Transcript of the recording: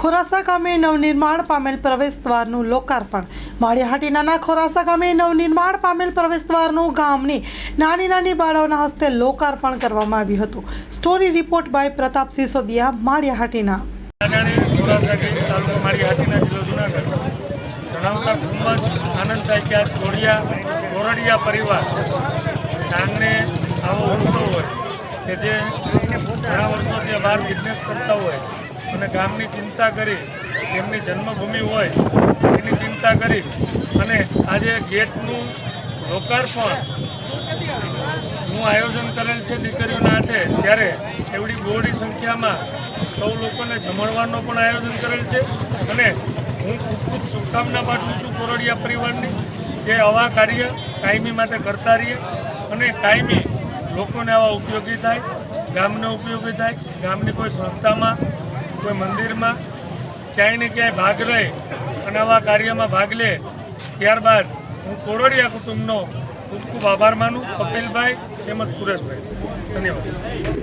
ખોરાસા ગામે નવનિર્માણ પામેલ પ્રવેશ દ્વારનું લોકાર્પણ. માળિયાહાટીના ખોરાસા ગામે નવનિર્માણ પામેલ પ્રવેશ દ્વારનું ગામની નાની નાની બાળાઓના હસ્તે લોકાર્પણ કરવામાં આવ્યું હતું. Story report by Pratap Sisodiya Maliya Hatina પરિવાર કે જે ઘણા વર્ષોથી બહાર બિઝનેસ કરતા હોય. અને ગામની ચિંતા કરી તેમની જન્મભૂમિ હોય એની ચિંતા કરી અને આજે ગેટનું લોકાર્પણનું આયોજન કરેલ છે દીકરીઓના હાથે, ત્યારે એવડી બહોળી સંખ્યામાં સૌ લોકોને જમણવાનું પણ આયોજન કરેલ છે. અને હું ખૂબ ખૂબ શુભકામના પાઠવું છું કોરડિયા પરિવારની જે આવા કાર્ય કાયમી માટે કરતા રહીએ અને કાયમી લોકોને આવા ઉપયોગી થાય, ગામને ઉપયોગી થાય, ગામની કોઈ સંસ્થામાં કોઈ મંદિરમાં ક્યાંય ને ક્યાંય ભાગ લે અને આવા કાર્યમાં ભાગ લે, ત્યારબાદ હું કોરોડિયા કુટુંબનો ખૂબ ખૂબ આભાર માનું. કપિલભાઈ તેમજ સુરેશભાઈ. ધન્યવાદ.